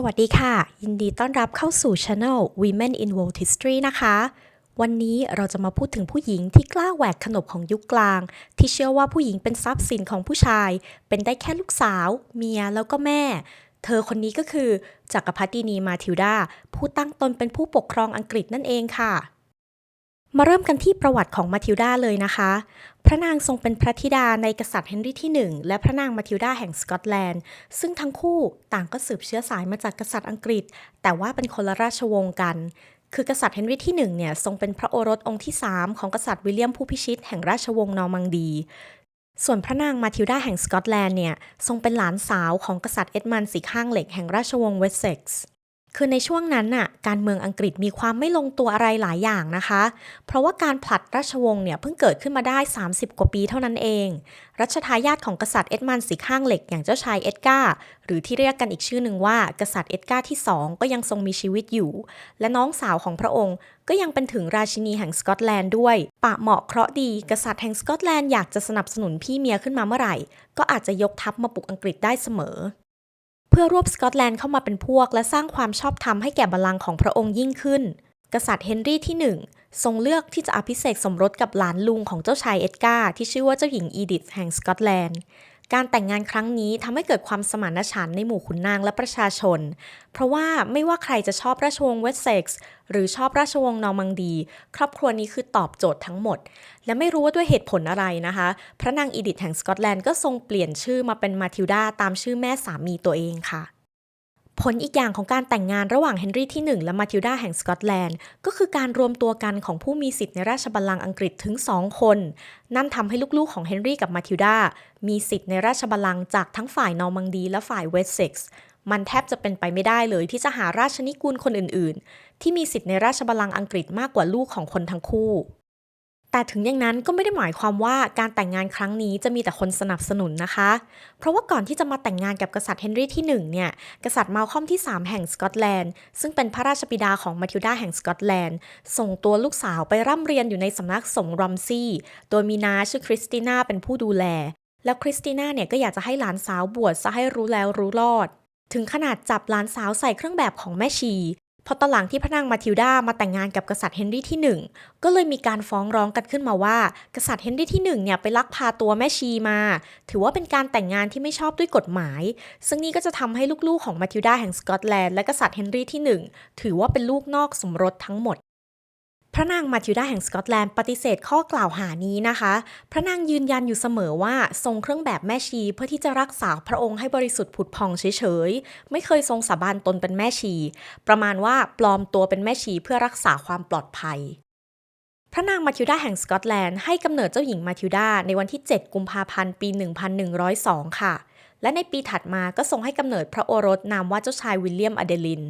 สวัสดีค่ะ ยินดีต้อนรับเข้าสู่ Channel Women in World History นะคะ วันนี้เราจะมาพูดถึงผู้หญิงที่กล้าแหวกขนบของยุคกลาง ที่เชื่อว่าผู้หญิงเป็นทรัพย์สินของผู้ชาย เป็นได้แค่ลูกสาว เมียแล้วก็แม่ เธอคนนี้ก็คือจักรพรรดินีมาทิลดา ผู้ตั้งตนเป็นผู้ปกครองอังกฤษนั่นเองค่ะมาเริ่มกันที่ประวัติของมาทิลดาเลยนะคะ พระนางทรงเป็นพระธิดาในกษัตริย์เฮนรี่ที่ 1 และพระนางมาทิลดาแห่งสกอตแลนด์ ซึ่งทั้งคู่ต่างก็สืบเชื้อสายมาจากกษัตริย์อังกฤษ แต่ว่าเป็นคนละราชวงศ์กัน คือกษัตริย์เฮนรี่ที่ 1 เนี่ยทรงเป็นพระโอรสองค์ที่ 3 ของกษัตริย์วิลเลียมผู้พิชิตแห่งราชวงศ์นอร์มังดี ส่วนพระนางมาทิลดาแห่งสกอตแลนด์เนี่ยทรงเป็นหลานสาวของกษัตริย์เอ็ดมันด์สีข้างเหล็กแห่งราชวงศ์เวสเซ็กซ์ คือในช่วงนั้นน่ะการเมืองอังกฤษมีความไม่ลงตัวอะไรหลายอย่างนะคะ เพราะว่าการผลัดราชวงศ์เนี่ยเพิ่งเกิดขึ้นมาได้ 30 กว่าปีเท่านั้นเอง รัชทายาทของกษัตริย์เอ็ดมันด์สีข้างเหล็กอย่างเจ้าชายเอ็ดการ์หรือที่เรียกกันอีกชื่อหนึ่งว่า กษัตริย์เอ็ดการ์ที่ 2 ก็ยังทรงมีชีวิตอยู่ และน้องสาวของพระองค์ ก็ยังเป็นถึงราชินีแห่งสกอตแลนด์ด้วย ปะเหมาะเคราะห์ดีกษัตริย์แห่งสกอตแลนด์อยากจะสนับสนุนพี่เมียขึ้นมาเมื่อไหร่ ก็อาจจะยกทัพมาปลุกอังกฤษได้เสมอ พื่อรวบสกอตแลนด์เข้ามาเป็นพวก และสร้างความชอบธรรมให้แก่บัลลังก์ของพระองค์ยิ่งขึ้น กษัตริย์เฮนรี่ที่ 1 ทรงเลือกที่จะอภิเษกสมรสกับหลานลุงของเจ้าชายเอ็ดการ์ที่ชื่อว่าเจ้าหญิงอีดิธแห่งสกอตแลนด์ การแต่งงานครั้งนี้ทำให้เกิดความสมานฉันท์ในหมู่ขุนนางและประชาชน เพราะว่าไม่ว่าใครจะชอบราชวงศ์เวสเซ็กซ์หรือชอบราชวงศ์นอร์มังดี ครอบครัวนี้คือตอบโจทย์ทั้งหมด และไม่รู้ว่าด้วยเหตุผลอะไรนะคะ พระนางอีดิธแห่งสกอตแลนด์ก็ทรงเปลี่ยนชื่อมาเป็นมาทิลดาตามชื่อแม่สามีตัวเองค่ะ ผลอีกอย่างของการแต่งงานระหว่างเฮนรี่ที่ 1 และมาทิลดาแห่งสกอตแลนด์ ก็คือการรวมตัวกันของผู้มีสิทธิ์ในราชบัลลังก์อังกฤษถึง 2 คน นั่นทำให้ลูกๆของเฮนรี่กับมาทิลดามีสิทธิ์ในราชบัลลังก์จากทั้งฝ่ายนอร์มังดีและฝ่ายเวสเซ็กซ์มันแทบจะเป็นไปไม่ได้เลยที่จะหาราชนิกูลคนอื่นๆ ที่มีสิทธิ์ในราชบัลลังก์อังกฤษมากกว่าลูกของคนทั้งคู่ แต่ถึงอย่างนั้นก็ไม่ได้หมายความว่าการแต่งงานครั้งนี้จะมีแต่คนสนับสนุนนะคะ เพราะว่าก่อนที่จะมาแต่งงานกับกษัตริย์เฮนรี่ที่ 1 เนี่ย กษัตริย์มาลคอมที่ 3 แห่งสกอตแลนด์ ซึ่งเป็นพระราชบิดาของมาทิลดาแห่งสกอตแลนด์ ส่งตัวลูกสาวไปร่ำเรียนอยู่ในสำนักสงฆ์รัมซี่ โดยมีนาชื่อคริสติน่าเป็นผู้ดูแล แล้วคริสติน่าเนี่ยก็อยากจะให้หลานสาวบวชซะให้รู้แล้วรู้รอด ถึงขนาดจับหลานสาวใส่เครื่องแบบของแม่ชี พอตอนหลังที่พระนางมาทิลดามาแต่งงานกับกษัตริย์เฮนรี่ที่ 1 ก็เลยมีการฟ้องร้องกันขึ้นมาว่า กษัตริย์เฮนรี่ที่1เนี่ยไปลักพาตัวแม่ชีมา ถือว่าเป็นการแต่งงานที่ไม่ชอบด้วยกฎหมาย ซึ่งนี่ก็จะทำให้ลูกๆของมาทิลดาแห่งสกอตแลนด์และกษัตริย์เฮนรี่ที่ 1 ถือว่าเป็นลูกนอกสมรสทั้งหมด ระนางมาทิลดาแห่งสกอตแลนด์ปฏิเสธข้อกล่าวหานี้นะคะ พระนางยืนยันอยู่เสมอว่าทรงเครื่องแบบแม่ชีเพื่อที่จะรักษาพระองค์ให้บริสุทธิ์ผุดพองเฉยๆ ไม่เคยทรงสาบานตนเป็นแม่ชี ประมาณว่าปลอมตัวเป็นแม่ชีเพื่อรักษาความปลอดภัย พระนางมาทิลดาแห่งสกอตแลนด์ให้กำเนิดเจ้าหญิงมาทิลดาในวันที่ 7 กุมภาพันธ์ ปี 1102 ค่ะ และในปีถัดมาก็ทรงให้กำเนิดพระโอรสนามว่าเจ้าชายวิลเลียมอเดลิน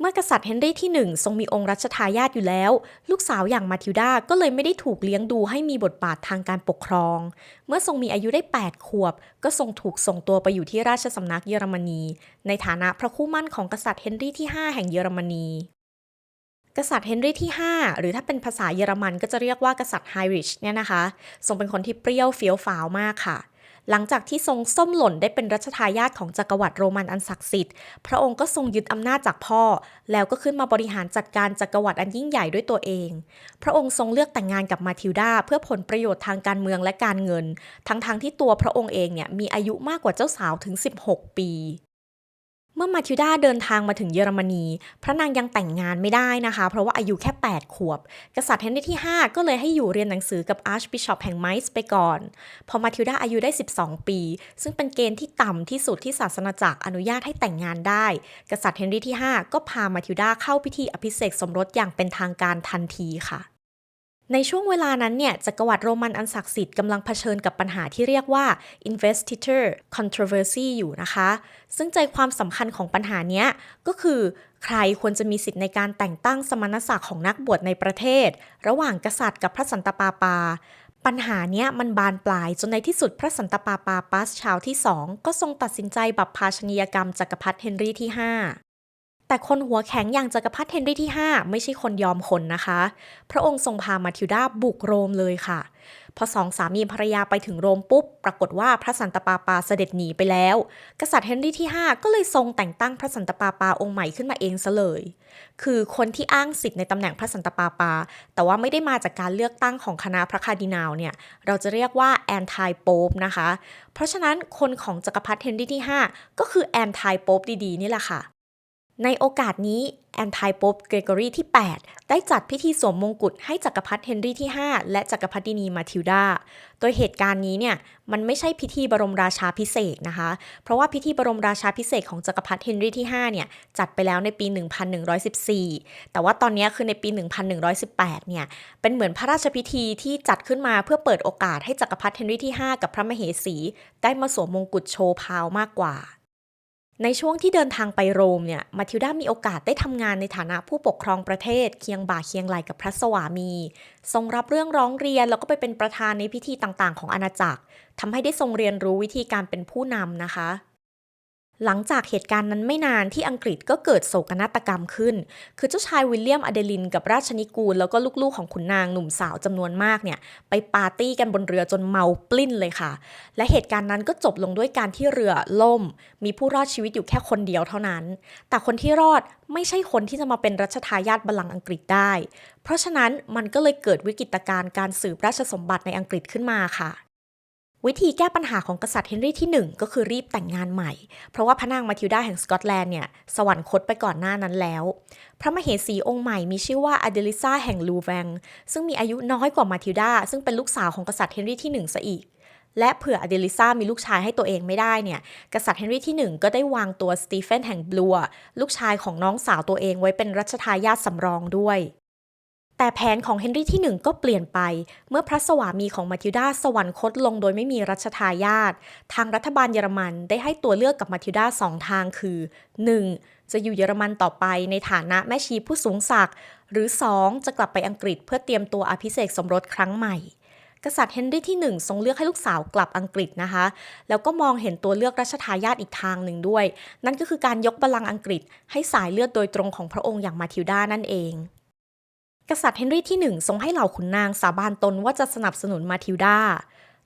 เมื่อกษัตริย์เฮนรี่ที่ 1 ทรงมีองค์รัชทายาทอยู่แล้ว ลูกสาวอย่างมาทิลดาก็เลยไม่ได้ถูกเลี้ยงดูให้มีบทบาททางการปกครอง เมื่อทรงมีอายุได้ 8 ขวบ ก็ทรงถูกส่งตัวไปอยู่ที่ราชสำนักเยอรมนี ในฐานะพระคู่มั่นของกษัตริย์เฮนรี่ที่ 5 แห่งเยอรมนี กษัตริย์เฮนรี่ที่ 5 หรือถ้าเป็นภาษาเยอรมันก็จะเรียกว่ากษัตริย์ไฮริชเนี่ยนะคะ ทรงเป็นคนที่เปรี้ยวเฟี้ยวฟ้าวมากค่ะ หลังจากที่ทรงส้มหล่นได้เป็นรัชทายาทของจักรวรรดิโรมันอันศักดิ์สิทธิ์ พระองค์ก็ทรงยึดอำนาจจากพ่อ แล้วก็ขึ้นมาบริหารจัดการจักรวรรดิอันยิ่งใหญ่ด้วยตัวเอง พระองค์ทรงเลือกแต่งงานกับมาทิลดาเพื่อผลประโยชน์ทางการเมืองและการเงิน ทั้งๆทที่ตัวพระองค์เองเนี่ยมีอายุมากกว่าเจ้าสาวถึง 16 ปี เมื่อมาทิลดาเดินทางมาถึงเยอรมนี พระนางยังแต่งงานไม่ได้นะคะ เพราะว่าอายุแค่ 8 ขวบ กษัตริย์เฮนรี่ที่ 5 ก็เลยให้อยู่เรียนหนังสือกับอาร์ชบิชอปแห่งไมซ์ไปก่อน พอมาทิลดาอายุได้ 12 ปี ซึ่งเป็นเกณฑ์ที่ต่ำที่สุดที่ศาสนาจักรอนุญาตให้แต่งงานได้ กษัตริย์เฮนรี่ที่ 5 ก็พามาทิลดาเข้าพิธีอภิเษกสมรสอย่างเป็นทางการทันทีค่ะ ในช่วงเวลานั้นเนี่ยจักรวรรดิโรมันอันศักดิ์สิทธิ์กำลังเผชิญกับปัญหาที่เรียกว่า investiture controversy อยู่นะคะ ซึ่งใจความสำคัญของปัญหานี้ก็คือ ใครควรจะมีสิทธิ์ในการแต่งตั้งสมณศักดิ์ของนักบวชในประเทศ ระหว่างกษัตริย์กับพระสันตะปาปา ปัญหาเนี้ยมันบานปลายจนในที่สุดพระสันตะปาปาปัสชาวที่สองก็ทรงตัดสินใจบัพพาชนียกรรมจักรพรรดิเฮนรี่ที่ 5 แต่คนหัวแข็งอย่างจักรพรรดิเฮนรี่ที่ 5 ไม่ใช่คนยอมคนนะคะ พระองค์ทรงพามาทิลดาบุกโรมเลยค่ะ พอสองสามีภรรยาไปถึงโรมปุ๊บ ปรากฏว่าพระสันตะปาปาเสด็จหนีไปแล้ว กษัตริย์เฮนรี่ที่ 5 ก็เลยทรงแต่งตั้งพระสันตะปาปาองค์ใหม่ขึ้นมาเองซะเลย คือคนที่อ้างสิทธิ์ในตำแหน่งพระสันตะปาปา แต่ว่าไม่ได้มาจากการเลือกตั้งของคณะพระคาร์ดินาลเนี่ย เราจะเรียกว่าแอนตี้โป๊ปนะคะ เพราะฉะนั้นคนของจักรพรรดิเฮนรี่ที่ 5 ก็คือแอนตี้โป๊ปดีๆนี่แหละค่ะ ในโอกาสนี้แอนตี้โป๊ปเกรกอรีที่ 8 ได้จัดพิธีสวมมงกุฎให้จักรพรรดิเฮนรี่ที่ 5 และจักรพรรดินีมาทิลดา โดยเหตุการณ์นี้เนี่ยมันไม่ใช่พิธีบรมราชาพิเศษนะคะ เพราะว่าพิธีบรมราชาพิเศษของจักรพรรดิเฮนรี่ที่ 5 เนี่ยจัดไปแล้วในปี 1114 แต่ว่าตอนนี้คือในปี 1118 เนี่ยเป็นเหมือนพระราชพิธีที่จัดขึ้นมาเพื่อเปิดโอกาสให้จักรพรรดิเฮนรี่ที่ 5 กับพระมเหสี ได้มาสวมมงกุฎโชว์พาวมากกว่า ในช่วงที่เดินทางไปโรมเนี่ยมาทิลดามีโอกาสได้ทำงานในฐานะผู้ปกครองประเทศเคียงบ่าเคียงไหลกับพระสวามี ทรงรับเรื่องร้องเรียนแล้วก็ไปเป็นประธานในพิธีต่างๆ ของอาณาจักรทำให้ได้ทรงเรียนรู้วิธีการเป็นผู้นำนะคะ หลังจากเหตุการณ์นั้นไม่นานที่อังกฤษก็เกิดโศกนาฏกรรมขึ้น คือเจ้าชายวิลเลียมอเดลินกับราชนิกูล แล้วก็ลูกๆของขุนนางหนุ่มสาวจำนวนมากเนี่ย ไปปาร์ตี้กันบนเรือจนเมาปลิ้นเลยค่ะ และเหตุการณ์นั้นก็จบลงด้วยการที่เรือล่ม มีผู้รอดชีวิตอยู่แค่คนเดียวเท่านั้น แต่คนที่รอดไม่ใช่คนที่จะมาเป็นรัชทายาทบัลลังก์อังกฤษได้ เพราะฉะนั้นมันก็เลยเกิดวิกฤตการณ์การสืบราชสมบัติในอังกฤษขึ้นมาค่ะ วิธีแก้ปัญหาของกษัตริย์เฮนรี่ที่ 1 ก็คือรีบแต่งงานใหม่ เพราะว่าพระนางมาทิลดาแห่งสกอตแลนด์เนี่ยสวรรคตไปก่อนหน้านั้นแล้ว พระมเหสีองค์ใหม่มีชื่อว่าอเดลิซาแห่งลูแวงซึ่งมีอายุน้อยกว่ามาทิลดาซึ่งเป็นลูกสาวของกษัตริย์เฮนรี่ที่ 1 ซะอีก และเผื่ออเดลิซามีลูกชายให้ตัวเองไม่ได้เนี่ยกษัตริย์เฮนรี่ที่ 1 ก็ได้วางตัวสตีเฟนแห่งบลัวลูกชายของน้องสาวตัวเองไว้เป็นรัชทายาทสำรองด้วย แต่แผนของเฮนรี่ที่ 1 ก็เปลี่ยนไป เมื่อพระสวามีของมาทิลดาสวรรคตลงโดยไม่มีรัชทายาททางรัฐบาลเยอรมันได้ให้ตัวเลือกกับมาทิลดาสองทางคือ 1. จะอยู่เยอรมันต่อไปในฐานะแม่ชีผู้สูงศักดิ์หรือ 2. จะกลับไปอังกฤษเพื่อเตรียมตัวอภิเษกสมรสครั้งใหม่ กษัตริย์เฮนรี่ที่ 1 ทรงเลือกให้ลูกสาวกลับอังกฤษนะคะ แล้วก็มองเห็นตัวเลือกรัชทายาทอีกทางหนึ่งด้วย นั่นก็คือการยกบัลลังก์อังกฤษ ให้สายเลือดโดยตรงของพระองค์อย่างมาทิลดานั่นเอง กษัตริย์เฮนรี่ที่ 1 ทรงให้เหล่าขุนนางสาบานตนว่าจะสนับสนุนมาทิลดา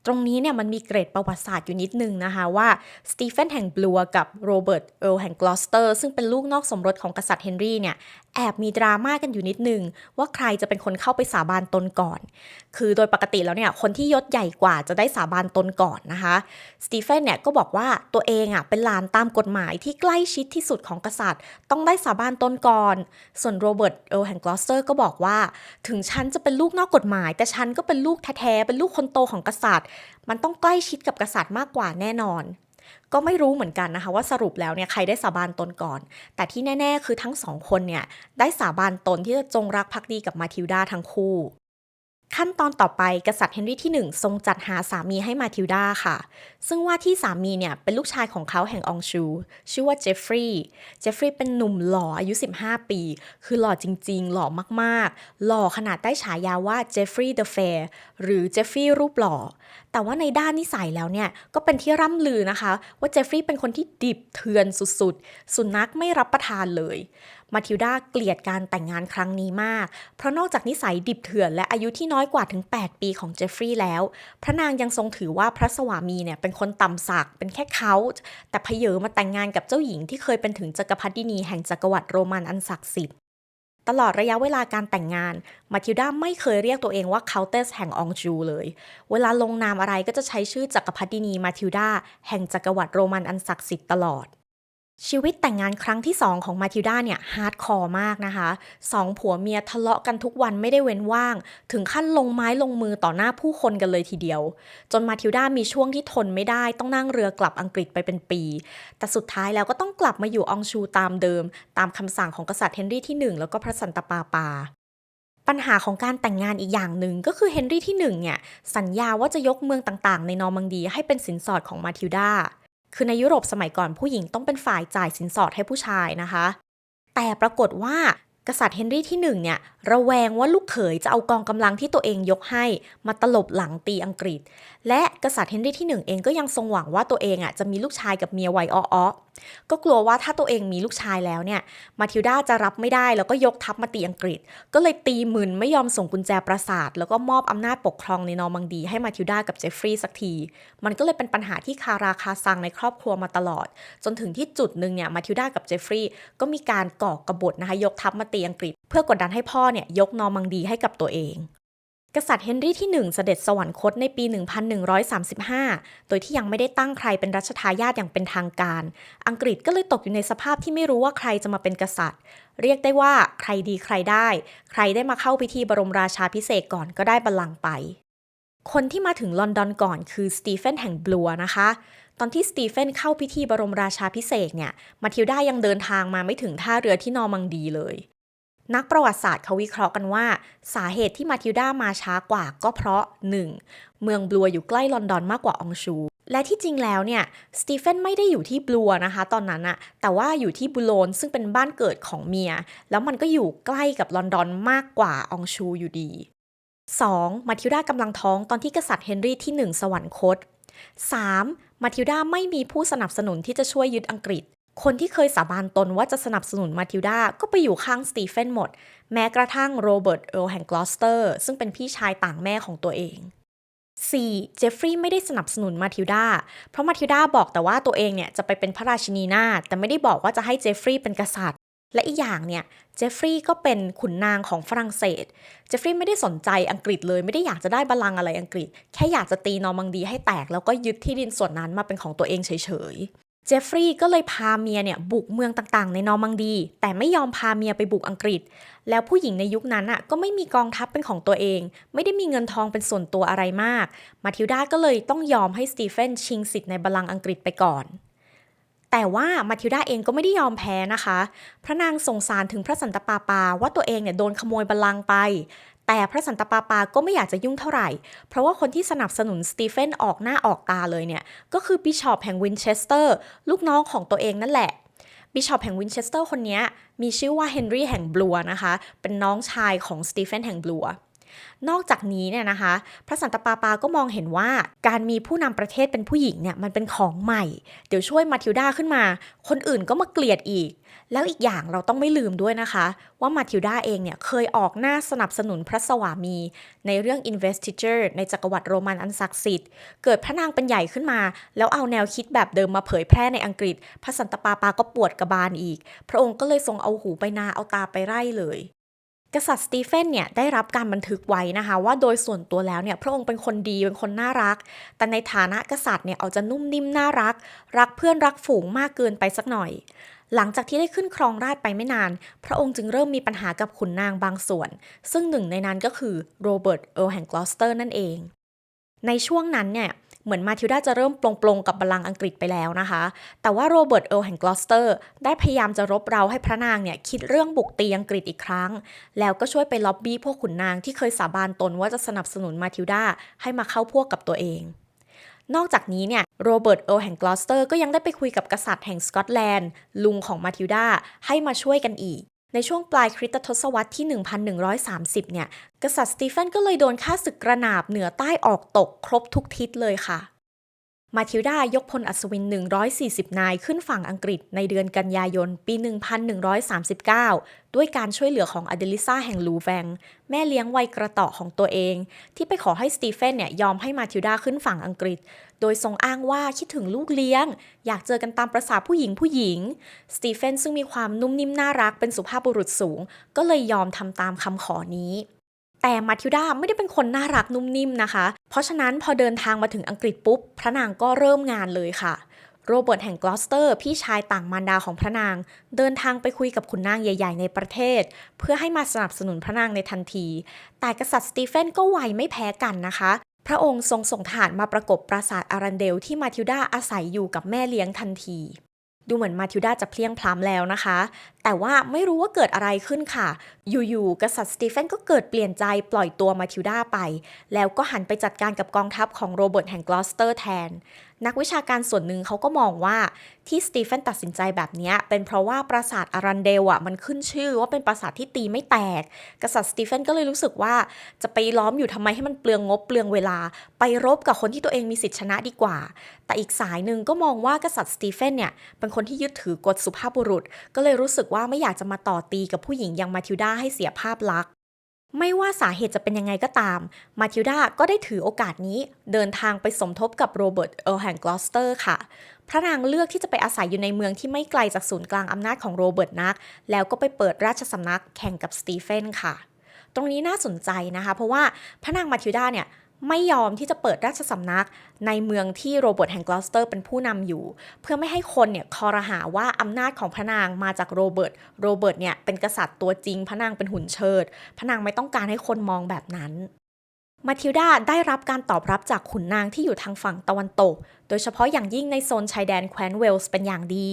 ตรงนี้เนี่ยมันมีเกรดประวัติศาสตร์อยู่นิดนึงนะคะว่าสตีเฟนแห่งบลัวกับโรเบิร์ตเอิร์ลแห่งกลอสเตอร์ซึ่งเป็นลูกนอกสมรสของกษัตริย์เฮนรี่เนี่ย แอบมีดราม่ากันอยู่นิดนึง ว่าใครจะเป็นคนเข้าไปสาบานตนก่อน คือโดยปกติแล้วเนี่ยคนที่ยศใหญ่กว่าจะได้สาบานตนก่อนนะคะสตีเฟนเนี่ยก็บอกว่าตัวเองอะเป็นหลานตามกฎหมายที่ใกล้ชิดที่สุดของกษัตริย์ ต้องได้สาบานตนก่อน ส่วนโรเบิร์ตเอิร์ลแห่งกลอสเตอร์ก็บอกว่า ถึงฉันจะเป็นลูกนอกกฎหมาย แต่ฉันก็เป็นลูกแท้ๆเป็นลูกคนโตของกษัตริย์ มันต้องใกล้ชิดกับกษัตริย์มากกว่าแน่นอน ก็ไม่รู้เหมือนกันนะคะว่าสรุปแล้วเนี่ยใครได้สาบานตนก่อน แต่ที่แน่ ๆ คือทั้งสองคนเนี่ยได้สาบานตนที่จะจงรักภักดีกับมาทิลดาทั้งคู่ ขั้นตอนต่อไปกษัตริย์เฮนรี่ที่ 1 ทรงจัดหาสามีให้มาทิลดาค่ะ ซึ่งว่าที่สามีเนี่ยเป็นลูกชายของเขาแห่งองชู ชื่อว่าเจฟฟรีย์ เจฟฟรีย์เป็นหนุ่มหล่ออายุ 15 ปี คือหล่อจริง ๆ หล่อมากๆ หล่อขนาดได้ฉายาว่าเจฟฟรีย์เดอะแฟร์หรือเจฟฟรีย์รูปหล่อแต่ว่าในด้านนิสัยแล้วเนี่ยก็เป็นที่ร่ำลือนะคะ ว่าเจฟฟรีย์เป็นคนที่ดิบเถื่อนสุดๆ สุนัขไม่รับประทานเลย มาทิลดาเกลียดการแต่งงานครั้งนี้มาก เพราะนอกจากนิสัยดิบเถื่อนและอายุที่น้อยกว่าถึง 8 ปีของเจฟฟรีย์แล้ว พระนางยังทรงถือว่าพระสวามีเนี่ยเป็นคนต่ำสักเป็นแค่เขาแต่พเยอมาแต่งงานกับเจ้าหญิงที่เคยเป็นถึงจักรพรรดินีแห่งจักรวรรดิโรมันอันศักดิ์สิทธิ์ ตลอดระยะเวลาการแต่งงาน มาทิลดาไม่เคยเรียกตัวเองว่าเคาน์เตสแห่งองจูเลย เวลาลงนามอะไรก็จะใช้ชื่อจักรพรรดินีมาทิลดาแห่งจักรวรรดิโรมันอันศักดิ์สิทธิ์ตลอด ชีวิตแต่งงานครั้งที่ 2 ของมาทิลดาเนี่ยฮาร์ดคอร์มากนะคะสองผัวเมียทะเลาะกันทุกวันไม่ได้เว้นว่าง ถึงขั้นลงไม้ลงมือต่อหน้าผู้คนกันเลยทีเดียว จนมาทิลดามีช่วงที่ทนไม่ได้ต้องนั่งเรือกลับอังกฤษไปเป็นปี แต่สุดท้ายแล้วก็ต้องกลับมาอยู่องชูตามเดิม ตามคำสั่งของกษัตริย์เฮนรี่ที่ 1 แล้วก็พระสันตะปาปาปัญหาของการแต่งงานอีกอย่างหนึ่งก็คือเฮนรี่ที่1เนี่ยสัญญาว่าจะยกเมืองต่างๆ ในนอร์มังดีให้เป็นสินสอดของมาทิลดา คือในยุโรปสมัยก่อนผู้หญิงต้องเป็นฝ่ายจ่ายสินสอดให้ผู้ชายนะคะ แต่ปรากฏว่า กษัตริย์เฮนรี่ที่หนึ่งเนี่ยระแวงว่าลูกเขยจะเอากองกำลังที่ตัวเองยกให้มาตลบหลังตีอังกฤษ และกษัตริย์เฮนรี่ที่หนึ่งเองก็ยังทรงหวังว่าตัวเองอะจะมีลูกชายกับเมียวัยอ้อๆก็กลัวว่าถ้าตัวเองมีลูกชายแล้วเนี่ยมาทิลดาจะรับไม่ได้แล้วก็ยกทัพมาตีอังกฤษ ก็เลยตีมึนไม่ยอมส่งกุญแจปราสาท แล้วก็มอบอำนาจปกครองในนอร์มังดีให้มาทิลดากับเจฟฟรีย์สักที มันก็เลยเป็นปัญหาที่คาราคาซังในครอบครัวมาตลอด จนถึงที่จุดหนึ่งเนี่ยมาทิลดากับเจฟฟรีย์ก็มีการก่อกบฏนะคะยกทัพมาตีอังกฤษ เพื่อกดดันให้พ่อเนี่ยยกนอร์มังดีให้กับตัวเอง กษัตริย์เฮนรี่ที่ 1 เสด็จสวรรคตในปี 1135 โดยที่ยังไม่ได้ตั้งใครเป็นรัชทายาทอย่างเป็นทางการ อังกฤษก็เลยตกอยู่ในสภาพที่ไม่รู้ว่าใครจะมาเป็นกษัตริย์ เรียกได้ว่าใครดีใครได้ ใครได้มาเข้าพิธีบรมราชาพิเศษก่อนก็ได้บัลลังก์ไปคนที่มาถึงลอนดอนก่อนคือสตีเฟนแห่งบลัวนะคะ ตอนที่สตีเฟนเข้าพิธีบรมราชาพิเศษเนี่ย มาทิลดายังเดินทางมาไม่ถึงท่าเรือที่นอร์มังดีเลย นักประวัติศาสตร์เขาวิเคราะห์กันว่า สาเหตุที่มาทิลดามาช้ากว่าก็เพราะ 1. เมืองบลัวอยู่ใกล้ลอนดอนมากกว่าองชู และที่จริงแล้วเนี่ยสตีเฟนไม่ได้อยู่ที่บลัวนะคะ ตอนนั้นอะแต่ว่าอยู่ที่บูโลนซึ่งเป็นบ้านเกิดของเมีย แล้วมันก็อยู่ใกล้กับลอนดอนมากกว่าองชูอยู่ดี 2. มาทิลดากำลังท้องตอนที่กษัตริย์เฮนรี่ที่ 1 สวรรคต 3. มาทิลดาไม่มีผู้สนับสนุนที่จะช่วยยึดอังกฤษ คนที่เคยสาบานตนว่าจะสนับสนุนมาทิลดาก็ไปอยู่ข้างสตีเฟนหมด แม้กระทั่งโรเบิร์ตเอิร์ลแห่งกลอสเตอร์ ซึ่งเป็นพี่ชายต่างแม่ของตัวเอง 4. เจฟฟรีย์ไม่ได้สนับสนุนมาทิลดา เพราะมาทิลดาบอกแต่ว่าตัวเองเนี่ยจะไปเป็นพระราชินีนาถแต่ไม่ได้บอกว่าจะให้เจฟฟรีย์เป็นกษัตริย์ และอีกอย่างเนี่ย เจฟฟรีย์ก็เป็นขุนนางของฝรั่งเศส เจฟฟรีย์ไม่ได้สนใจอังกฤษเลย ไม่ได้อยากจะได้บัลลังก์อะไรอังกฤษ แค่อยากจะตีนอร์มังดีให้แตก แล้วก็ยึดที่ดินส่วนนั้นมาเป็นของตัวเองเฉย เจฟฟรีย์ก็เลยพาเมียเนี่ยบุกเมืองต่างๆ ในนอร์มังดี แต่ไม่ยอมพาเมียไปบุกอังกฤษ แล้วผู้หญิงในยุคนั้นอะก็ไม่มีกองทัพเป็นของตัวเอง ไม่ได้มีเงินทองเป็นส่วนตัวอะไรมาก มาทิลดาก็เลยต้องยอมให้สตีเฟนชิงสิทธิ์ในบัลลังก์อังกฤษไปก่อน แต่ว่ามาทิลดาเองก็ไม่ได้ยอมแพ้นะคะ พระนางสงสารถึงพระสันตะปาปาว่าตัวเองเนี่ยโดนขโมยบัลลังก์ไป แต่พระสันตะปาปาก็ไม่อยากจะยุ่งเท่าไหร่ เพราะว่าคนที่สนับสนุนสตีเฟนออกหน้าออกตาเลยเนี่ย ก็คือบิชอปแห่งวินเชสเตอร์ ลูกน้องของตัวเองนั่นแหละ บิชอปแห่งวินเชสเตอร์คนนี้มีชื่อว่าเฮนรี่แห่งบลัวนะคะ เป็นน้องชายของสตีเฟนแห่งบลัวนอกจากนี้เนี่ยนะคะ พระสันตะปาปาก็มองเห็นว่าการมีผู้นำประเทศเป็นผู้หญิงเนี่ยมันเป็นของใหม่ เดี๋ยวช่วยมาทิลดาขึ้นมา คนอื่นก็มาเกลียดอีก แล้วอีกอย่างเราต้องไม่ลืมด้วยนะคะ ว่ามาทิลดาเองเนี่ยเคยออกหน้าสนับสนุนพระสวามี ในเรื่อง investiture ในจักรวรรดิโรมันอันศักดิ์สิทธิ์ เกิดพระนางเป็นใหญ่ขึ้นมา แล้วเอาแนวคิดแบบเดิมมาเผยแพร่ในอังกฤษ พระสันตะปาปาก็ปวดกระบาลอีก พระองค์ก็เลยทรงเอาหูไปนาเอาตาไปไร่เลยกษัตริย์สตีเฟนเนี่ยได้รับการบันทึกไว้นะคะ ว่าโดยส่วนตัวแล้วเนี่ยพระองค์เป็นคนดีเป็นคนน่ารัก แต่ในฐานะกษัตริย์เนี่ยเอาจะนุ่มนิ่มน่ารัก รักเพื่อนรักฝูงมากเกินไปสักหน่อย หลังจากที่ได้ขึ้นครองราชไปไม่นาน พระองค์จึงเริ่มมีปัญหากับขุนนางบางส่วน ซึ่งหนึ่งในนั้นก็คือโรเบิร์ตเอิร์ลแห่งกลอสเตอร์นั่นเอง ในช่วงนั้นเนี่ยเหมือนมาทิลดาจะเริ่มปลงปลงๆกับบัลลังก์อังกฤษไปแล้วนะคะ แต่ว่าโรเบิร์ตเอลแห่งกลอสเตอร์ ได้พยายามจะรบเร้าให้พระนางเนี่ยคิดเรื่องบุกตีอังกฤษอีกครั้ง แล้วก็ช่วยไปล็อบบี้พวกขุนนางที่เคยสาบานตนว่าจะสนับสนุนมาทิลดาให้มาเข้าพวกกับตัวเอง นอกจากนี้เนี่ย โรเบิร์ตเอิร์ลแห่งกลอสเตอร์ก็ยังได้ไปคุยกับกษัตริย์แห่งสกอตแลนด์ ลุงของมาทิลดาให้มาช่วยกันอีก ในช่วงปลายคริสตทศวรรษที่ 1130 เนี่ย กษัตริย์สตีเฟนก็เลยโดนฆ่าศึกกระนาบเหนือใต้ออกตกครบทุกทิศเลยค่ะ มาทิลดายกพลอัศวิน 140 นายขึ้นฝั่งอังกฤษในเดือนกันยายน ปี 1139 ด้วยการช่วยเหลือของอเดลิซาแห่งลูแวง แม่เลี้ยงวัยกระเต่อของตัวเอง ที่ไปขอให้สตีเฟนเนี่ยยอมให้มาทิลดาขึ้นฝั่งอังกฤษ โดยทรงอ้างว่าคิดถึงลูกเลี้ยง อยากเจอกันตามประษาผู้หญิงผู้หญิง สตีเฟนซึ่งมีความนุ่มนิ่มน่ารักเป็นสุภาพบุรุษสูง ก็เลยยอมทำตามคำขอนี้ แต่มาทิลดาไม่ได้เป็นคนน่ารักนุ่มนิ่มนะคะ เพราะฉะนั้นพอเดินทางมาถึงอังกฤษปุ๊บ พระนางก็เริ่มงานเลยค่ะ โรเบิร์ตแห่งกลอสเตอร์ พี่ชายต่างมารดาของพระนาง เดินทางไปคุยกับขุนนางใหญ่ ๆ ในประเทศ เพื่อให้มาสนับสนุนพระนางในทันที แต่กษัตริย์สตีเฟนก็ไวไม่แพ้กันนะคะ พระองค์ทรงส่งทหารมาประกบปราสาทอารันเดลที่มาทิลดาอาศัยอยู่กับแม่เลี้ยงทันที ดูเหมือนมาทิวดาจะเพลียงพล้ำแล้วนะคะแต่แต่ว่าไม่รู้ว่าเกิดอะไรขึ้นค่ะ อยู่ๆกษัตริย์สตีเฟนก็เกิดเปลี่ยนใจปล่อยตัวมาทิวดาไป แล้วก็หันไปจัดการกับกองทัพของโรเบิร์ตแห่งกลอสเตอร์แทน นักวิชาการส่วนหนึ่งเขาก็มองว่าที่สตีเฟนตัดสินใจแบบนี้เป็นเพราะว่าปราสาทอารันเดลอะมันขึ้นชื่อว่าเป็นปราสาทที่ตีไม่แตก กษัตริย์สตีเฟนก็เลยรู้สึกว่าจะไปล้อมอยู่ทำไมให้มันเปลืองงบเปลืองเวลา ไปรบกับคนที่ตัวเองมีสิทธิชนะดีกว่า แต่อีกสายหนึ่งก็มองว่ากษัตริย์สตีเฟนเนี่ยเป็นคนที่ยึดถือกฎสุภาพบุรุษ ก็เลยรู้สึกว่าไม่อยากจะมาต่อตีกับผู้หญิงอย่างมาทิวดาให้เสียภาพลักษณ์ ไม่ว่าสาเหตุจะเป็นยังไงก็ตาม มาทิลดาก็ได้ถือโอกาสนี้เดินทางไปสมทบกับโรเบิร์ตเอร์แห่งกลอสเตอร์ค่ะ พระนางเลือกที่จะไปอาศัยอยู่ในเมืองที่ไม่ไกลจากศูนย์กลางอำนาจของโรเบิร์ตนัก แล้วก็ไปเปิดราชสำนักแข่งกับสตีเฟนค่ะ ตรงนี้น่าสนใจนะคะ เพราะว่าพระนางมาทิลดาเนี่ย ไม่ยอมที่จะเปิดราชสำนักในเมืองที่โรเบิร์ตแห่งกลอสเตอร์เป็นผู้นำอยู่ เพื่อไม่ให้คนเนี่ยคอรหาว่าอำนาจของพระนางมาจากโรเบิร์ตโรเบิร์ตเนี่ยเป็นกษัตริย์ตัวจริง พระนางเป็นหุ่นเชิด พระนางไม่ต้องการให้คนมองแบบนั้นมาทิลดาได้รับการตอบรับจากขุนนางที่อยู่ทางฝั่งตะวันตก โดยเฉพาะอย่างยิ่งในโซนชายแดนแคว้นเวลส์เป็นอย่างดี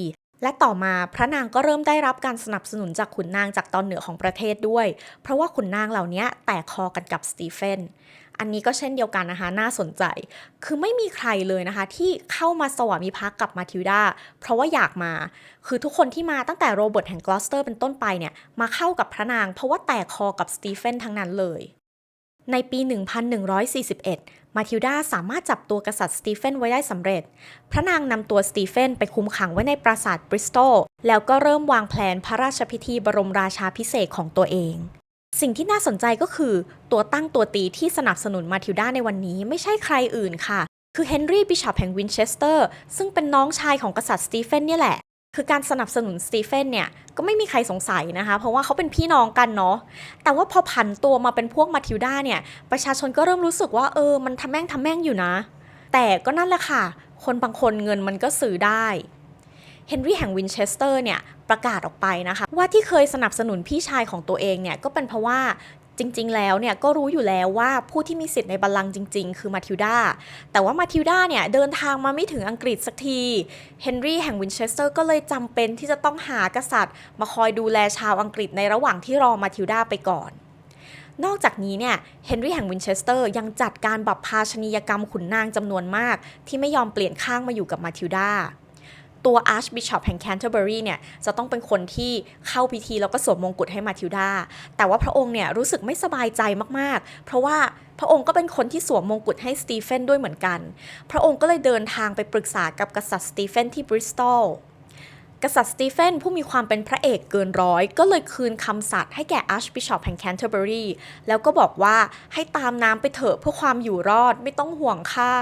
และต่อมาพระนางก็เริ่มได้รับการสนับสนุนจากขุนนางจากตอนเหนือของประเทศด้วย เพราะว่าขุนนางเหล่านี้แตกคอกันกับสตีเฟนอันนี้ก็เช่นเดียวกันนะคะ น่าสนใจ คือไม่มีใครเลยนะคะ ที่เข้ามาสวามิภักดิ์กับมาทิลดา เพราะว่าอยากมา คือทุกคนที่มาตั้งแต่โรเบิร์ตแห่งกลอสเตอร์เป็นต้นไปเนี่ย มาเข้ากับพระนาง เพราะว่าแตกคอกับสตีเฟนทั้งนั้นเลย ในปี 1141 มาทิลดาสามารถจับตัวกษัตริย์สตีเฟนไว้ได้สำเร็จ พระนางนำตัวสตีเฟนไปคุมขังไว้ในปราสาทบริสตอลแล้วก็เริ่มวางแผนพระราชพิธีบรมราชาพิเศษของตัวเอง สิ่งที่น่าสนใจก็คือ ตัวตั้งตัวตีที่สนับสนุนมาทิลดาในวันนี้ไม่ใช่ใครอื่นค่ะ คือเฮนรี่บิชอปแห่งวินเชสเตอร์ซึ่งเป็นน้องชายของกษัตริย์สตีเฟนเนี่ยแหละ คือการสนับสนุนสตีเฟนเนี่ยก็ไม่มีใครสงสัยนะคะ เพราะว่าเขาเป็นพี่น้องกันเนาะแต่ว่าพอผันตัวมาเป็นพวกมาทิลดาเนี่ย ประชาชนก็เริ่มรู้สึกว่าเออมันทำแม่งทำแม่งอยู่นะ แต่ก็นั่นแหละค่ะ คนบางคนเงินมันก็ซื้อได้เฮนรี่แห่งวินเชสเตอร์เนี่ยประกาศออกไปนะคะ ว่าที่เคยสนับสนุนพี่ชายของตัวเองเนี่ยก็เป็นเพราะว่า จริง ๆ แล้วเนี่ยก็รู้อยู่แล้วว่าผู้ที่มีสิทธิ์ในบัลลังก์จริง ๆ คือมาทิลดา แต่ว่ามาทิลดาเนี่ยเดินทางมาไม่ถึงอังกฤษสักที เฮนรี่แห่งวินเชสเตอร์ก็เลยจำเป็นที่จะต้องหากษัตริย์ มาคอยดูแลชาวอังกฤษในระหว่างที่รอมาทิลดาไปก่อน นอกจากนี้เนี่ยเฮนรี่แห่งวินเชสเตอร์ยังจัดการบัพพาชนียกรรมขุนนางจำนวนมาก ที่ไม่ยอมเปลี่ยนข้างมาอยู่กับมาทิลดา ตัวอาร์ชบิชอปแห่งแคนเทอร์เบอรีเนี่ยจะต้องเป็นคนที่เข้าพิธีแล้วก็สวมมงกุฎให้มาทิลดา แต่ว่าพระองค์เนี่ยรู้สึกไม่สบายใจมากๆ เพราะว่าพระองค์ก็เป็นคนที่สวมมงกุฎให้สตีเฟนด้วยเหมือนกัน พระองค์ก็เลยเดินทางไปปรึกษากับกษัตริย์สตีเฟนที่บริสตอลกษัตริย์สตีเฟนผู้มีความเป็นพระเอกเกินร้อย ก็เลยคืนคำสัตย์ให้แก่อาร์ชบิชอปแห่งแคนเทอร์เบอรีแล้วก็บอกว่าให้ตามน้ำไปเถอะเพื่อความอยู่รอดไม่ต้องห่วงค่า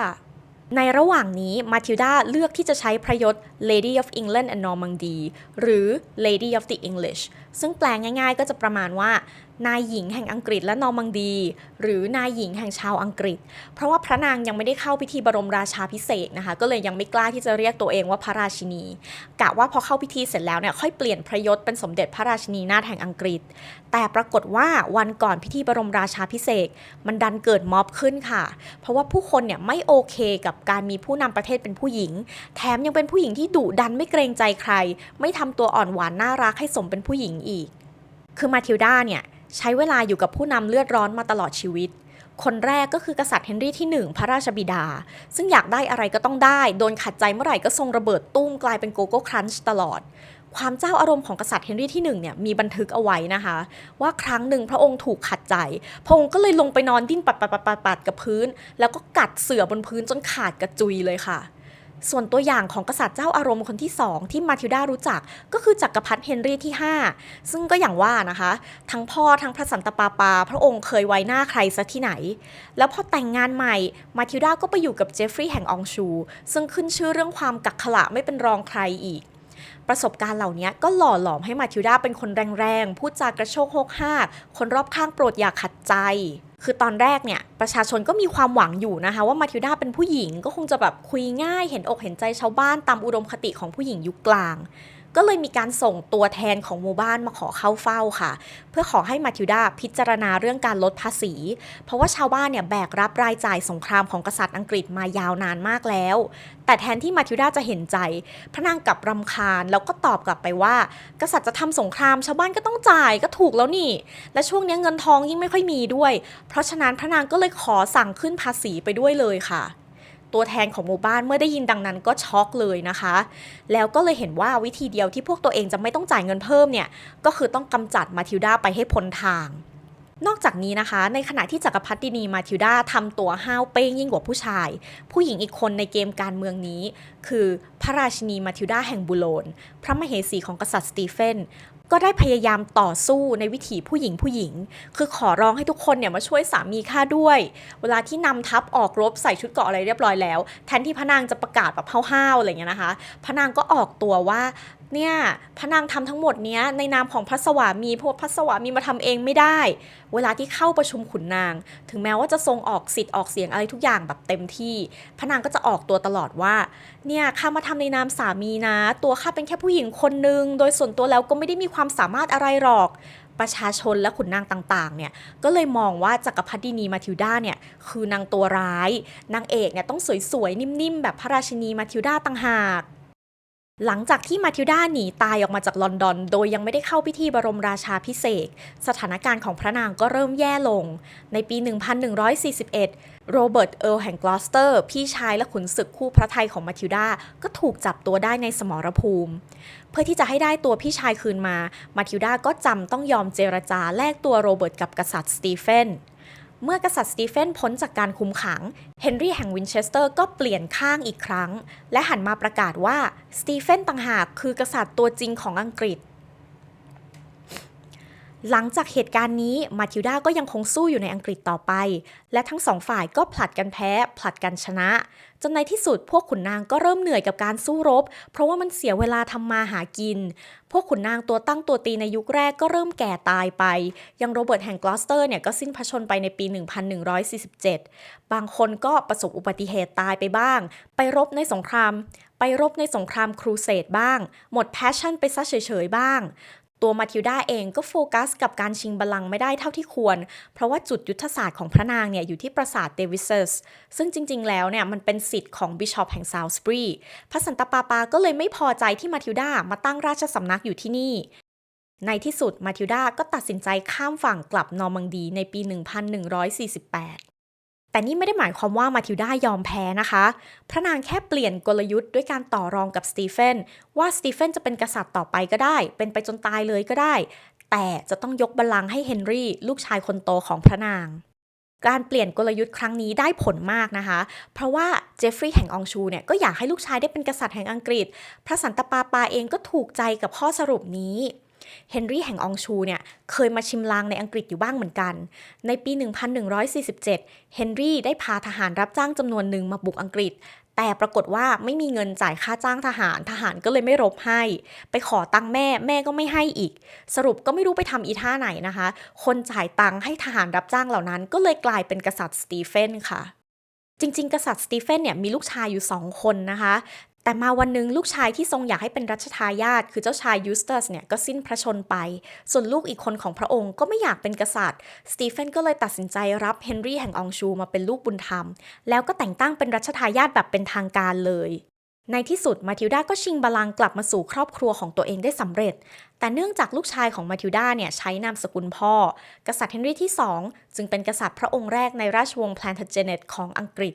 ในระหว่างนี้มาทิลดาเลือกที่จะใช้พระยศ Lady of England and Normandy หรือ Lady of the English ซึ่งแปลง่าย ๆ ก็จะประมาณว่า นายหญิงแห่งอังกฤษและนอร์มังดี หรือนายหญิงแห่งชาวอังกฤษ เพราะว่าพระนางยังไม่ได้เข้าพิธีบรมราชาพิเศษนะคะ ก็เลยยังไม่กล้าที่จะเรียกตัวเองว่าพระราชินี กะว่าพอเข้าพิธีเสร็จแล้วเนี่ยค่อยเปลี่ยนพระยศเป็นสมเด็จพระราชินีนาถแห่งอังกฤษ แต่ปรากฏว่าวันก่อนพิธีบรมราชาพิเศษมันดันเกิดม็อบขึ้นค่ะ เพราะว่าผู้คนเนี่ยไม่โอเคกับการมีผู้นำประเทศเป็นผู้หญิง แถมยังเป็นผู้หญิงที่ดุดันไม่เกรงใจใคร ไม่ทำตัวอ่อนหวานน่ารักให้สมเป็นผู้หญิงอีก คือมาทิลดาเนี่ยใช้เวลาอยู่กับผู้นำเลือดร้อนมาตลอดชีวิต คนแรกก็คือกษัตริย์เฮนรี่ที่ 1 พระราชบิดา ซึ่งอยากได้อะไรก็ต้องได้ โดนขัดใจเมื่อไหร่ก็ทรงระเบิดตุ้มกลายเป็นโกโก้ครันช์ตลอด ความเจ้าอารมณ์ของกษัตริย์เฮนรี่ที่1เนี่ยมีบันทึกเอาไว้นะคะ ว่าครั้งหนึ่งพระองค์ถูกขัดใจ พระองค์ก็เลยลงไปนอนดิ้นปัดปัดปัดปัดปัดกับพื้น แล้วก็กัดเสือบนพื้นจนขาดกระจุยเลยค่ะ ส่วนตัวอย่างของกษัตริย์เจ้าอารมณ์คนที่ 2 ที่มาทิลดารู้จักก็คือจักรพรรดิเฮนรี่ที่ 5 ซึ่งก็อย่างว่านะคะ ทั้งพ่อทั้งพระสันตะปาปา พระองค์เคยไว้หน้าใครซะที่ไหน แล้วพอแต่งงานใหม่มาทิลดาก็ไปอยู่กับเจฟฟรีย์แห่งองชู ซึ่งขึ้นชื่อเรื่องความกักขระไม่เป็นรองใครอีก ประสบการณ์เหล่านี้ก็หล่อหลอมให้มาทิลดาเป็นคนแรงๆ พูดจากระโชกโฮกฮากคนรอบข้างโปรดอย่าขัดใจ คือตอนแรกเนี่ย ประชาชนก็มีความหวังอยู่นะคะ ว่ามาทิลดาเป็นผู้หญิงก็คงจะแบบคุยง่ายเห็นอกเห็นใจชาวบ้านตามอุดมคติของผู้หญิงยุคกลาง ก็เลยมีการส่งตัวแทนของหมู่บ้านมาขอเข้าเฝ้าค่ะ เพื่อขอให้มาทิวดาพิจารณาเรื่องการลดภาษี เพราะว่าชาวบ้านเนี่ยแบกรับรายจ่ายสงครามของกษัตริย์อังกฤษมายาวนานมากแล้ว แต่แทนที่มาทิวดาจะเห็นใจ พระนางกลับรำคาญ แล้วก็ตอบกลับไปว่า กษัตริย์จะทำสงครามชาวบ้านก็ต้องจ่ายก็ถูกแล้วนี่ และช่วงนี้เงินทองยิ่งไม่ค่อยมีด้วย เพราะฉะนั้นพระนางก็เลยขอสั่งขึ้นภาษีไปด้วยเลยค่ะ ตัวแทนของหมู่บ้านเมื่อได้ยินดังนั้นก็ช็อกเลยนะคะ แล้วก็เลยเห็นว่าวิธีเดียวที่พวกตัวเองจะไม่ต้องจ่ายเงินเพิ่มเนี่ยก็คือต้องกำจัดมาทิลดาไปให้พ้นทางนอกจากนี้นะคะ ในขณะที่จักรพรรดินีมาทิลดาทำตัวห้าวเป้งยิ่งกว่าผู้ชาย ผู้หญิงอีกคนในเกมการเมืองนี้ คือพระราชินีมาทิลดาแห่งบูโลน พระมเหสีของกษัตริย์สตีเฟน ก็ได้พยายามต่อสู้ในวิถีผู้หญิงผู้หญิง คือขอร้องให้ทุกคนเนี่ยมาช่วยสามีข้าด้วย เวลาที่นำทัพออกรบใส่ชุดเกราะอะไรเรียบร้อยแล้ว แทนที่พระนางจะประกาศแบบห้าวๆอะไรเงี้ยนะคะพระนางก็ออกตัวว่า เนี่ยพระนางทำทั้งหมดเนี้ยในนามของพระสวามีเพราะพระสวามีมาทำเองไม่ได้ เวลาที่เข้าประชุมขุนนาง ถึงแม้ว่าจะทรงออกสิทธิ์ออกเสียงอะไรทุกอย่างแบบเต็มที่ พระนางก็จะออกตัวตลอดว่าเนี่ยข้ามาทำในนามสามีนะ ตัวข้าเป็นแค่ผู้หญิงคนหนึ่งโดยส่วนตัวแล้วก็ไม่ได้มีความสามารถอะไรหรอกประชาชนและขุนนางต่างๆ เนี่ย ก็เลยมองว่าจักรพรรดินีมาทิลดาเนี่ย คือนางตัวร้าย นางเอกเนี่ยต้องสวยๆ นิ่มๆ แบบพระราชินีมาทิลดาต่างหาก หลังจากที่มาทิลดาหนีตายออกมาจากลอนดอน โดยยังไม่ได้เข้าพิธีบรมราชาพิเศษ สถานการณ์ของพระนางก็เริ่มแย่ลง ในปี 1141 โรเบิร์ตเอิร์ลแห่งกลอสเตอร์ พี่ชายและขุนศึกคู่พระไทยของมาทิลดา ก็ถูกจับตัวได้ในสมรภูมิ เพื่อที่จะให้ได้ตัวพี่ชายคืนมา มาทิลดาก็จำต้องยอมเจรจาแลกตัวโรเบิร์ตกับกษัตริย์สตีเฟน เมื่อกษัตริย์สตีเฟนพ้นจากการคุมขัง เฮนรี่แห่งวินเชสเตอร์ก็เปลี่ยนข้างอีกครั้ง และหันมาประกาศว่าสตีเฟนต่างหากคือกษัตริย์ตัวจริงของอังกฤษ หลังจากเหตุการณ์นี้มาทิลดาก็ยังคงสู้อยู่ในอังกฤษต่อไป และทั้งสองฝ่ายก็ผลัดกันแพ้ ผลัดกันชนะ จนในที่สุดพวกขุนนางก็เริ่มเหนื่อยกับการสู้รบ เพราะว่ามันเสียเวลาทำมาหากิน พวกขุนนางตัวตั้งตัวตีในยุคแรกก็เริ่มแก่ตายไป ยังโรเบิร์ตแห่งกลอสเตอร์เนี่ยก็สิ้นพระชนไปในปี 1147 บางคนก็ประสบอุบัติเหตุตายไปบ้าง ไปรบในสงครามไปรบในสงครามครูเสดบ้าง หมดแพชชั่นไปซะเฉยๆบ้าง ตัวมาทิลดาเองก็โฟกัสกับการชิงบัลลังก์ไม่ได้เท่าที่ควร เพราะว่าจุดยุทธศาสตร์ของพระนางเนี่ยอยู่ที่ปราสาทเดวิสเซสซึ่งจริง ๆ แล้วเนี่ยมันเป็นสิทธิ์ของบิชอปแห่งซาวส์บรีพระสันตะปาปาก็เลยไม่พอใจที่มาทิลดามาตั้งราชสำนักอยู่ที่นี่ในที่สุดมาทิลดาก็ตัดสินใจข้ามฝั่งกลับนอร์มังดีในปี 1148 แต่นี่ไม่ได้หมายความว่ามาทิลดายอมแพ้นะคะ พระนางแค่เปลี่ยนกลยุทธ์ด้วยการต่อรองกับสตีเฟนว่าสตีเฟนจะเป็นกษัตริย์ต่อไปก็ได้ เป็นไปจนตายเลยก็ได้ แต่จะต้องยกบัลลังก์ให้เฮนรี่ลูกชายคนโตของพระนาง การเปลี่ยนกลยุทธ์ครั้งนี้ได้ผลมากนะคะ เพราะว่าเจฟฟรีย์แห่งองชูเนี่ยก็อยากให้ลูกชายได้เป็นกษัตริย์แห่งอังกฤษ พระสันตะปาปาเองก็ถูกใจกับข้อสรุปนี้ เฮนรี่แห่งองชูเนี่ยเคยมาชิมลางในอังกฤษอยู่บ้างเหมือนกัน ในปี 1147 เฮนรี่ได้พาทหารรับจ้างจำนวนหนึ่งมาบุกอังกฤษ แต่ปรากฏว่าไม่มีเงินจ่ายค่าจ้างทหาร ทหารก็เลยไม่รบให้ ไปขอตังค์แม่แม่ก็ไม่ให้อีก สรุปก็ไม่รู้ไปทำอีท่าไหนนะคะ คนจ่ายตังค์ให้ทหารรับจ้างเหล่านั้น ก็เลยกลายเป็นกษัตริย์สตีเฟนค่ะจริงๆ กษัตริย์สตีเฟนเนี่ยมีลูกชายอยู่สองคนนะคะ แต่มาวันหนึ่งลูกชายที่ทรงอยากให้เป็นรัชทายาทคือเจ้าชายยูสตัสเนี่ยก็สิ้นพระชนไป ส่วนลูกอีกคนของพระองค์ก็ไม่อยากเป็นกษัตริย์ สตีเฟนก็เลยตัดสินใจรับเฮนรี่แห่งองชูมาเป็นลูกบุญธรรม แล้วก็แต่งตั้งเป็นรัชทายาทแบบเป็นทางการเลย ในที่สุดมาทิลดาก็ชิงบัลลังกลับมาสู่ครอบครัวของตัวเองได้สำเร็จ แต่เนื่องจากลูกชายของมาทิลดาเนี่ยใช้นามสกุลพ่อ กษัตริย์เฮนรี่ที่ 2 จึงเป็นกษัตริย์พระองค์แรกในราชวงศ์แพลนทเจเนตของอังกฤษ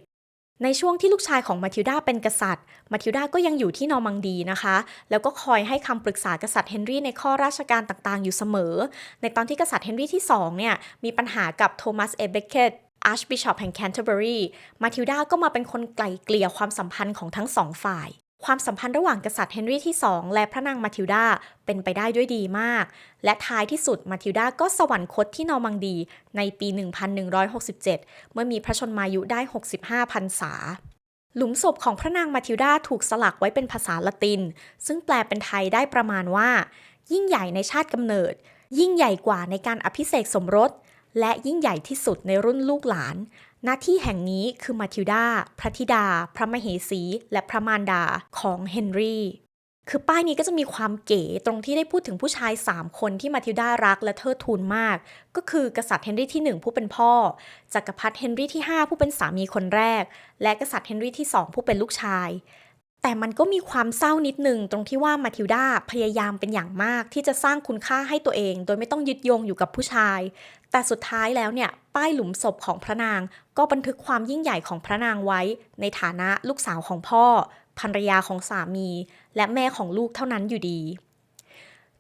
ในช่วงที่ลูกชายของมาทิลดาเป็นกษัตริย์ มาทิลดาก็ยังอยู่ที่นอร์มังดีนะคะ แล้วก็คอยให้คำปรึกษากษัตริย์เฮนรี่ในข้อราชการต่างๆ อยู่เสมอ ในตอนที่กษัตริย์เฮนรี่ที่2เนี่ยมีปัญหากับโทมัสเอเบเกตอาร์ชบิชอปแห่งแคนเทอร์เบอรีมาทิลดาก็มาเป็นคนไกล่เกลี่ยความสัมพันธ์ของทั้งสองฝ่าย ความสัมพันธ์ระหว่างกษัตริย์เฮนรี่ที่ 2 และพระนางมาทิลดาเป็นไปได้ด้วยดีมาก และท้ายที่สุดมาทิลดาก็สวรรคตที่นอร์มังดีในปี 1167 เมื่อมีพระชนมายุได้ 65พรรษา หลุมศพของพระนางมาทิลดาถูกสลักไว้เป็นภาษาละติน ซึ่งแปลเป็นไทยได้ประมาณว่า ยิ่งใหญ่ในชาติกำเนิด ยิ่งใหญ่กว่าในการอภิเษกสมรส และยิ่งใหญ่ที่สุดในรุ่นลูกหลาน หน้าที่แห่งนี้คือมาทิลดา พระธิดา พระมเหสี และพระมารดาของเฮนรี่ คือป้ายนี้ก็จะมีความเก๋ตรงที่ได้พูดถึงผู้ชาย 3 คนที่มาทิลดารักและเทิดทูนมาก ก็คือกษัตริย์เฮนรี่ที่ 1 ผู้เป็นพ่อ จักรพรรดิเฮนรี่ที่ 5 ผู้เป็นสามีคนแรก และกษัตริย์เฮนรี่ที่ 2 ผู้เป็นลูกชาย แต่มันก็มีความเศร้านิดหนึ่งตรงที่ว่ามาทิลดาพยายามเป็นอย่างมากที่จะสร้างคุณค่าให้ตัวเอง โดยไม่ต้องยึดโยงอยู่กับผู้ชาย แต่สุดท้ายแล้วเนี่ยป้ายหลุมศพของพระนาง ก็บันทึกความยิ่งใหญ่ของพระนางไว้ ในฐานะลูกสาวของพ่อภรรยาของสามี และแม่ของลูกเท่านั้นอยู่ดี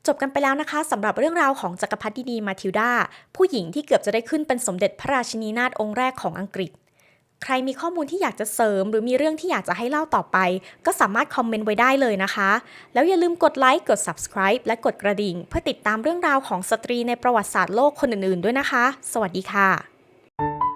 จบกันไปแล้วนะคะสำหรับเรื่องราวของจักรพรรดิดีมาทิลดาผู้หญิงที่เกือบจะได้ขึ้นเป็นสมเด็จพระราชินีนาถองค์แรกของอังกฤษ ใครมีข้อมูลที่อยากจะเสริม หรือมีเรื่องที่อยากจะให้เล่าต่อไป ก็สามารถคอมเมนต์ไว้ได้เลยนะคะ แล้วอย่าลืมกดไลค์กด subscribe และกดกระดิ่ง เพื่อติดตามเรื่องราวของสตรีในประวัติศาสตร์โลกคนอื่นๆ ด้วยนะคะ สวัสดีค่ะ